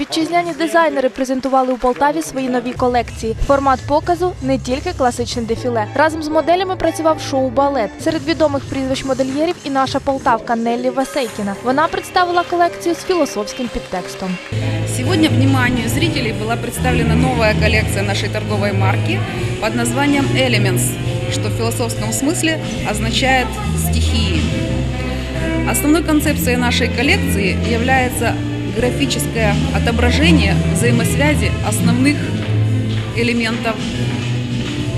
Вітчизняні дизайнери презентували у Полтаві свої нові колекції. Формат показу не тільки класичне дефіле. Разом з моделями працював шоу-балет. Серед відомих прізвищ модельєрів і наша полтавка Неллі Васейкіна. Вона представила колекцію з філософським підтекстом. Сегодня вниманию зрителей была представлена новая коллекция нашей торговой марки под названием Elements, что в философском смысле означает стихии. Основной концепцией нашей коллекции является графическое отображение взаимосвязи основных элементов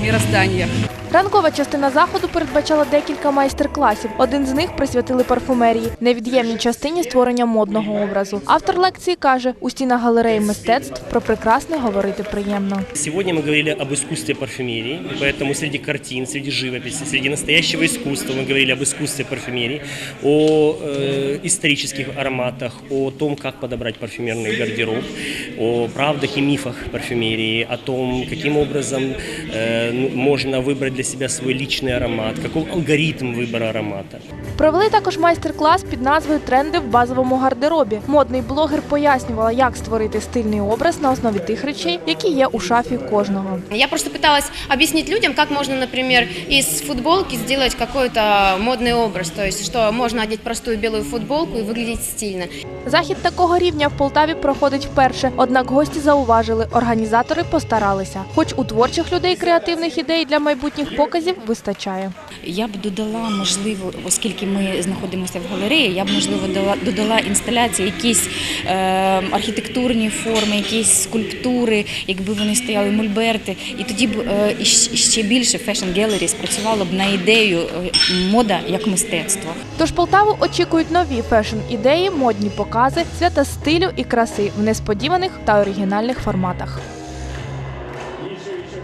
мироздания. Ранкова частина заходу передбачала декілька майстер-класів. Один з них присвятили парфумерії, невід'ємній частині створення модного образу. Автор лекції каже: у стінах галереї мистецтв про прекрасне говорити приємно. Сегодня мы говорили об искусстве парфюмерии, поэтому среди картин, среди живописи, среди настоящего искусства мы говорили об искусстве парфюмерии, о э, исторических ароматах, о том, как подобрать парфюмерный гардероб, о правдах и мифах парфюмерии, о том, каким образом э, ну, можно выбрать для себя свой личный аромат, каков алгоритм выбора аромата. Провели також майстер-клас під назвою Тренди в базовому гардеробі. Модний блогер пояснювала, як створити стильний образ на основі тих речей, які є у шафі кожного. Я просто пыталась объяснить людям, как можно, например, из футболки сделать какой-то модный образ. То есть, что можно одеть простую белую футболку и выглядеть стильно. Захід такого рівня в Полтаві проходить вперше. Однак гості зауважили, організатори постаралися. Хоч у творчих людей креативних ідей для майбутніх показів вистачає. Я б додала, можливо, оскільки ми знаходимося в галереї, я б можливо дала- додала інсталяції, якісь е, архітектурні форми, якісь скульптури, якби вони стояли мольберти. І тоді б е, ще більше фешн гелері спрацювало б на ідею е, мода як мистецтво. Тож Полтаву очікують нові фешн-ідеї, модні покази, свята стилю і краси в несподіваних та оригінальних форматах.